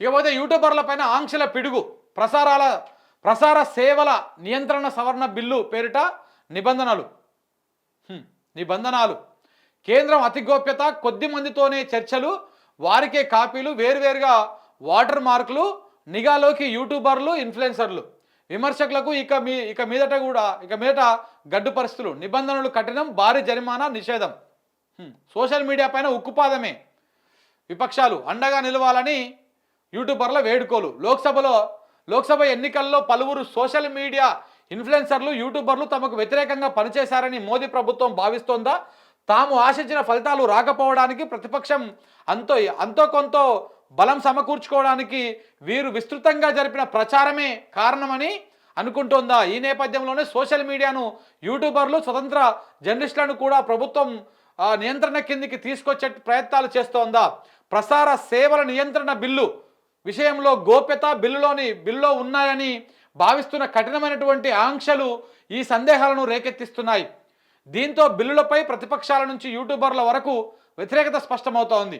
ఇకపోతే యూట్యూబర్ల పైన ఆంక్షల పిడుగు. ప్రసారాల ప్రసార సేవల నియంత్రణ సవరణ బిల్లు పేరిట నిబంధనలు. నిబంధనలు. కేంద్రం అతి గోప్యత కొద్ది మందితోనే చర్చలు వారికే కాపీలు వేరువేరుగా వాటర్ మార్కులు నిఘాలోకి యూట్యూబర్లు ఇన్ఫ్లుయెన్సర్లు. విమర్శకులకు ఇక మీ ఇక మీదట కూడా ఇక మీదట గడ్డు పరిస్థితులు. నిబంధనలు కఠినం భారీ జరిమానా నిషేధం. సోషల్ మీడియా పైన ఉక్కుపాదమే. విపక్షాలు అండగా నిలవాలని యూట్యూబర్ల వేడుకోలు. లోక్సభలో లోక్సభ ఎన్నికల్లో పలువురు సోషల్ మీడియా ఇన్ఫ్లుయెన్సర్లు యూట్యూబర్లు తమకు వ్యతిరేకంగా పనిచేశారని మోదీ ప్రభుత్వం భావిస్తోందా? తాము ఆశించిన ఫలితాలు రాకపోవడానికి ప్రతిపక్షం అంతో అంతో కొంత బలం సమకూర్చుకోవడానికి వీరు విస్తృతంగా జరిపిన ప్రచారమే కారణమని అనుకుంటోందా? ఈ నేపథ్యంలోనే సోషల్ మీడియాను యూట్యూబర్లు స్వతంత్ర జర్నలిస్టులను కూడా ప్రభుత్వం నియంత్రణ కిందికి తీసుకొచ్చే ప్రయత్నాలు చేస్తోందా? ప్రసార సేవల నియంత్రణ బిల్లు విషయంలో గోప్యత బిల్లులోని బిల్లులో ఉన్నాయని భావిస్తున్న కఠినమైనటువంటి ఆంక్షలు ఈ సందేహాలను రేకెత్తిస్తున్నాయి. దీంతో బిల్లులపై ప్రతిపక్షాల నుంచి యూట్యూబర్ల వరకు వ్యతిరేకత స్పష్టమవుతోంది.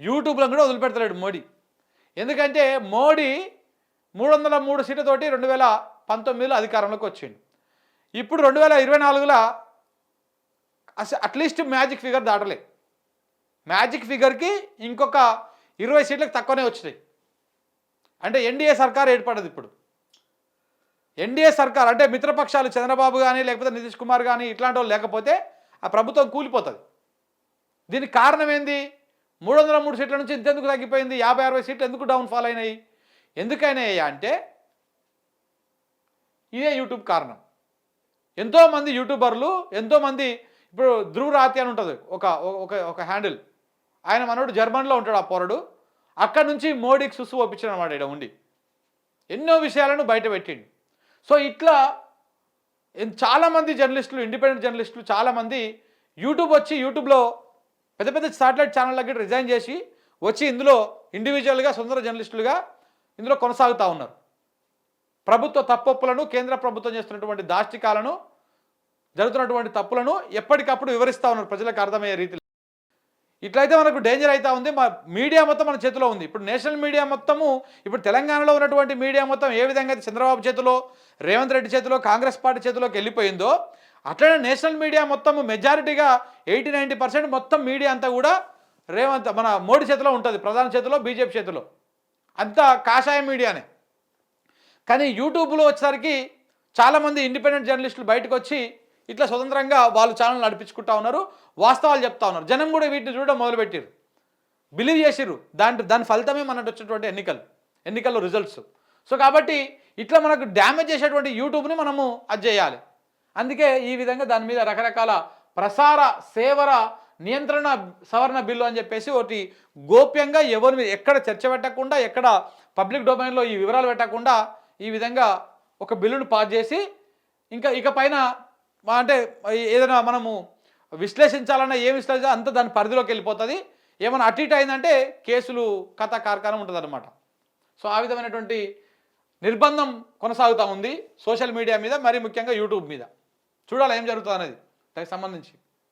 యూట్యూబ్లను కూడా వదిలిపెడతలేడు మోడీ. ఎందుకంటే మోడీ మూడు వందల మూడు సీట్లతోటి రెండు వేల పంతొమ్మిదిలో అధికారంలోకి వచ్చిండు. ఇప్పుడు రెండు వేల ఇరవై నాలుగులో అట్లీస్ట్ మ్యాజిక్ ఫిగర్ దాటలే. మ్యాజిక్ ఫిగర్కి ఇంకొక ఇరవై సీట్లకు తక్కువనే వచ్చినాయి. అంటే ఎన్డీఏ సర్కార్ ఏర్పడదు ఇప్పుడు. ఎన్డీఏ సర్కార్ అంటే మిత్రపక్షాలు చంద్రబాబు కానీ లేకపోతే నితీష్ కుమార్ కానీ ఇట్లాంటి వాళ్ళు లేకపోతే ఆ ప్రభుత్వం కూలిపోతుంది. దీనికి కారణం ఏంది? మూడు వందల మూడు సీట్ల నుంచి ఇంతెందుకు తగ్గిపోయింది? యాభై అరవై సీట్లు ఎందుకు డౌన్ ఫాల్ అయినాయి? ఎందుకైనాయి అంటే ఇదే యూట్యూబ్ కారణం. ఎంతోమంది యూట్యూబర్లు ఎంతోమంది ఇప్పుడు ధ్రువ రాతి అని ఉంటుంది. ఒక ఒక ఒక హ్యాండిల్. ఆయన మనోడు జర్మన్లో ఉంటాడు ఆ పోరడు. అక్కడ నుంచి మోడీకి సుసు ఒప్పించాడు అనమాట ఇక్కడ ఉండి. ఎన్నో విషయాలను బయట పెట్టిండు. సో ఇట్లా చాలామంది జర్నలిస్టులు ఇండిపెండెంట్ జర్నలిస్టులు చాలామంది యూట్యూబ్ వచ్చి యూట్యూబ్లో పెద్ద పెద్ద సాటిలైట్ ఛానల్ దగ్గర రిజైన్ చేసి వచ్చి ఇందులో ఇండివిజువల్గా సుందర జర్నలిస్టులుగా ఇందులో కొనసాగుతూ ఉన్నారు. ప్రభుత్వ తప్పొప్పులను కేంద్ర ప్రభుత్వం చేస్తున్నటువంటి దాష్టికాలను జరుగుతున్నటువంటి తప్పులను ఎప్పటికప్పుడు వివరిస్తూ ఉన్నారు. ప్రజలకు అర్థమయ్యే రీతిలో. ఇట్లయితే మనకు డేంజర్ అవుతా ఉంది. మా మీడియా మొత్తం మన చేతిలో ఉంది. ఇప్పుడు నేషనల్ మీడియా మొత్తము ఇప్పుడు తెలంగాణలో ఉన్నటువంటి మీడియా మొత్తం ఏ విధంగా అయితే చంద్రబాబు చేతిలో రేవంత్ రెడ్డి చేతిలో కాంగ్రెస్ పార్టీ చేతిలోకి వెళ్ళిపోయిందో అట్లనే నేషనల్ మీడియా మొత్తం మెజారిటీగా ఎయిటీ నైంటీ పర్సెంట్ మొత్తం మీడియా అంతా కూడా రేవంత్ మన మోడీ చేతిలో ఉంటుంది. ప్రధాని చేతిలో బీజేపీ చేతిలో. అంతా కాషాయ మీడియానే. కానీ యూట్యూబ్లో వచ్చేసరికి చాలామంది ఇండిపెండెంట్ జర్నలిస్టులు బయటకు వచ్చి ఇట్లా స్వతంత్రంగా వాళ్ళు ఛానల్ నడిపించుకుంటా ఉన్నారు వాస్తవాలు చెప్తా ఉన్నారు. జనం కూడా వీటిని చూడడం మొదలుపెట్టారు బిలీవ్ చేసిర్రు. దాంట్లో దాని ఫలితమే మనకు వచ్చినటువంటి ఎన్నికలు ఎన్నికల్లో రిజల్ట్స్ సో కాబట్టి ఇట్లా మనకు డ్యామేజ్ చేసేటువంటి యూట్యూబ్ని మనము అది చేయాలి. అందుకే ఈ విధంగా దాని మీద రకరకాల ప్రసార సేవల నియంత్రణ సవరణ బిల్లు అని చెప్పేసి ఒకటి గోప్యంగా ఎవరి మీద ఎక్కడ చర్చ పెట్టకుండా ఎక్కడ పబ్లిక్ డొమైన్లో ఈ వివరాలు పెట్టకుండా ఈ విధంగా ఒక బిల్లును పాస్ చేసి ఇంకా ఇక పైన అంటే ఏదైనా మనము విశ్లేషించాలన్నా ఏం విశ్లేషించాలి అంత దాని పరిధిలోకి వెళ్ళిపోతుంది. ఏమైనా అటు ఇటు అయిందంటే కేసులు కథ కార్ఖానం ఉంటుంది అనమాట సో ఆ విధమైనటువంటి నిర్బంధం కొనసాగుతూ ఉంది సోషల్ మీడియా మీద మరి ముఖ్యంగా యూట్యూబ్ మీద. చూడాలి ఏం జరుగుతుంది అనేది దానికి సంబంధించి.